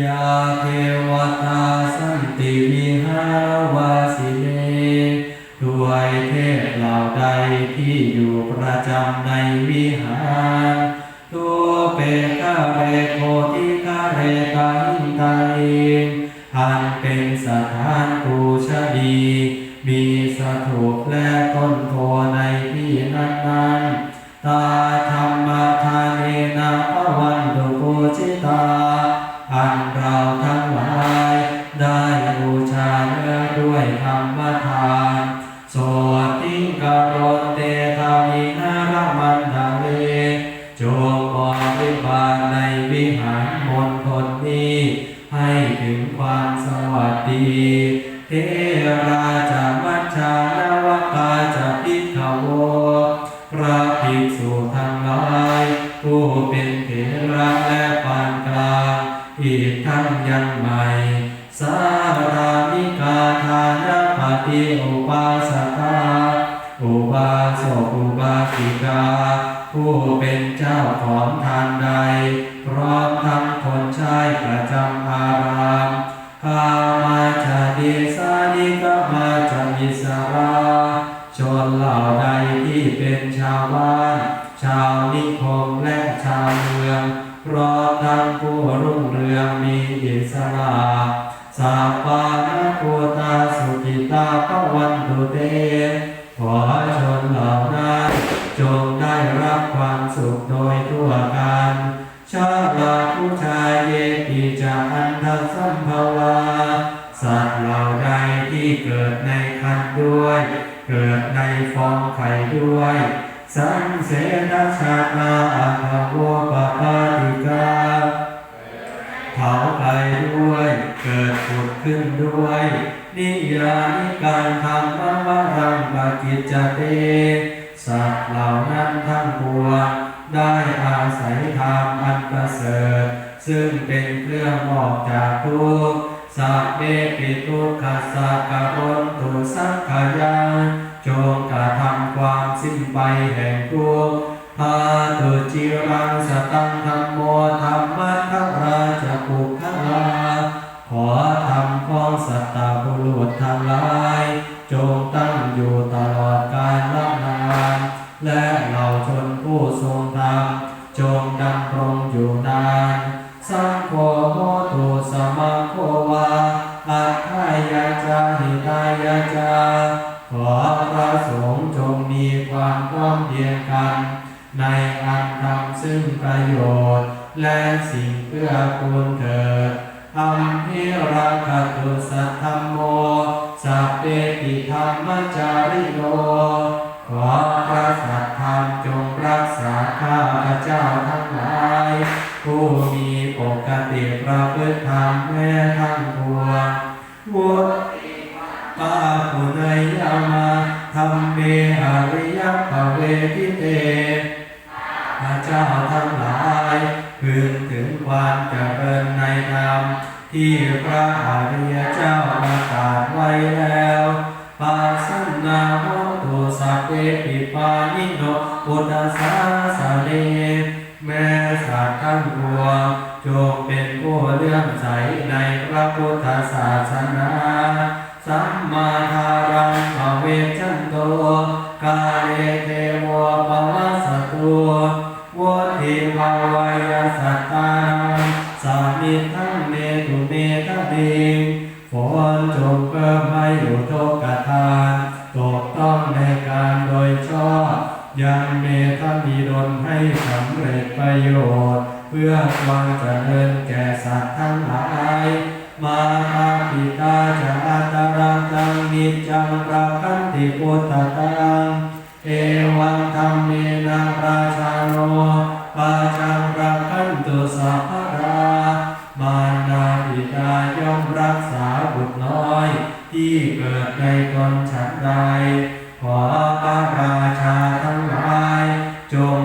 ยาเทวตาสันติวิหาวาสิเนด้วยเทพเหล่าใดที่อยู่ประจำในวิหารตัวเปกะเรโคติกะเรกาหินไตอันเป็นสถานปูชดี มีสถูปและต้น มทานโสติกโรเตธามินารามันดาเลจงบริบาลในวิหารมณฑลนี้ ให้ถึงความสวัสดีเทราจะมัชฌานวกาจะพิขโวพระภิกษุทั้งหลาย ผู้เป็นเถระและปานกลางอีกทั้งยังใหม่ ปฏิอุปาสกาอุบาสกอุบาสิกา ผู้เป็นเจ้าของทานใด พร้อมทั้งคนใช้ประจำอารามกามาจาเดสานิกามาจามิสรา ชนเหล่าใดที่เป็นชาวบ้าน ชาวนิคมและชาวเมืองพร้อมทั้งผู้รุ่งเรืองมีอิสระสาปานภูตาส ตาภวันตุเต ขอชนเหล่านั้นจงได้รับความสุขโดยทั่วกันชาลาผู้ชายเยติจะอันทสัมภวา สัตว์เหล่าใดที่เกิดในคันด้วย เกิดในฟองไข่ด้วย สังเสนชาตาอัต มะวะรังปกิจเตสัตว์เหล่านั้นทั้งปวงได้อาศัยธรรมอันประเสริฐซึ่งเป็นเครื่องออกจากทุกข์สัพเพปิทุกขัสสะกะปนตุสักขยาจงกระทำความสิ้นไปแห่งทุกข์พาตุจิรังสตังธรรมโมธรรมัทราชปุคลาขอทำของสัตตบุรุษทั้งหลาย งดำรงอยู่นานสังโฆโมตุสมาโควาอัตถายาจาหิตายาจาขอพระสงฆ์จงมีความพร้อมเพียงกัน ในอันทำซึ่งประโยชน์ และสิ่งเพื่อคุณเถิดอัมพิราคตุสัทธมโมสัพเพติธรรมจาริโนขอ วุฒิปาปุณยยามาธรรมเมหาริยภเวทิเตพระเจ้าทั้งหลายพึงถึงความเจริญในธรรมที่พระอริยเจ้าประกาศไว้แล้วปัสสนาโหตุสัพเพปิปานิโนปุตตสาสะเลแม้สัตว์ทั้งปวง จงเป็นผู้เลื่อมใสในพระพุทธศาสนา สัมมาทารังภเวชันโต กาเลเทโวปวัสตุวุฒิภาวยสัตตานังสามิทั้งเมตุเมตะเดงฝนจงเพิ่มให้อุทกทานตกต้องในการโดยชอบยังเมตมีดลให้สำเร็จประโยชน์ พื่อความเจริญแก่สัตว์ทั้งหลาย มาคาปิตาจะอัตรังตังนิจังราคันติพุทธตังเอวังธรรมเมนะราชาโนปาจังราคันตุสัพพรา มารดาบิดาย่อมรักษาบุตรน้อย ที่เกิดในตนฉันใด ขอพระราชาทั้งหลาย จง